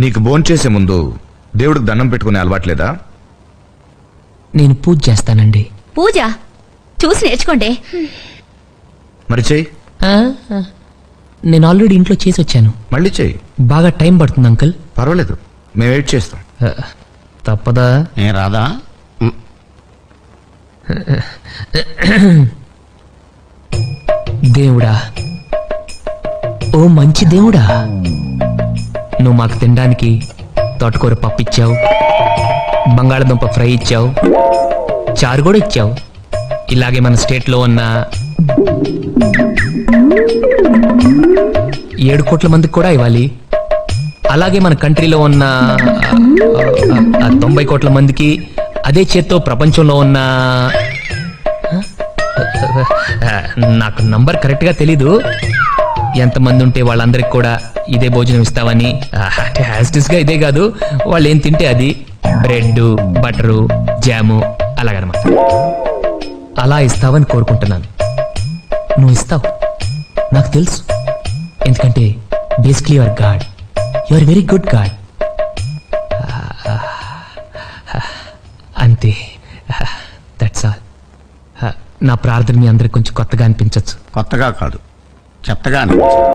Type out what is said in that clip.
నీకు భోంచేసే ముందు దేవుడికి దండం పెట్టుకునే అలవాట్లేదా? నేను పూజ చేస్తానండి. పూజ? చూసి నేర్చుకోండి. మరి చెయ్యి. ఆ, ఆ. నేను ఆల్రెడీ ఇంట్లో చేసి వచ్చాను. మళ్ళీ చెయ్యి. బాగా టైం పడుతుంది అంకుల్. పర్వాలేదు. మేము వెయిట్ చేస్తాం. ఆ, తప్పదా? ఏ రాదా? దేవుడా. ఓ మంచి దేవుడా. నువ్వు మాకు తినడానికి తోటకూర పప్పు ఇచ్చావు బంగాళదుంప ఫ్రై ఇచ్చావు చారు కూడా ఇచ్చావు. ఇలాగే మన స్టేట్లో ఉన్న ఏడు కోట్ల మందికి కూడా ఇవ్వాలి. అలాగే మన కంట్రీలో ఉన్న తొంభై కోట్ల మందికి అదే చేత్తో ప్రపంచంలో ఉన్న నాకు నంబర్ కరెక్ట్గా తెలీదు. ఎంతమంది ఉంటే వాళ్ళందరికి కూడా ఇదే భోజనం ఇస్తావని? గా ఇదే కాదు. వాళ్ళు ఏం తింటే అది? బ్రెడ్ బటరు జాము అలాగనమాట. అలా ఇస్తావని కోరుకుంటున్నాను. నువ్వు ఇస్తావు. నాకు తెలుసు. ఎందుకంటే basically your god your very good god అంతే. దట్స్ ఆల్ నా ప్రార్థన మీ అందరికి కొంచెం కొత్తగా అనిపించవచ్చు కొత్తగా కాదు. చెత్తగా అనిపించింది.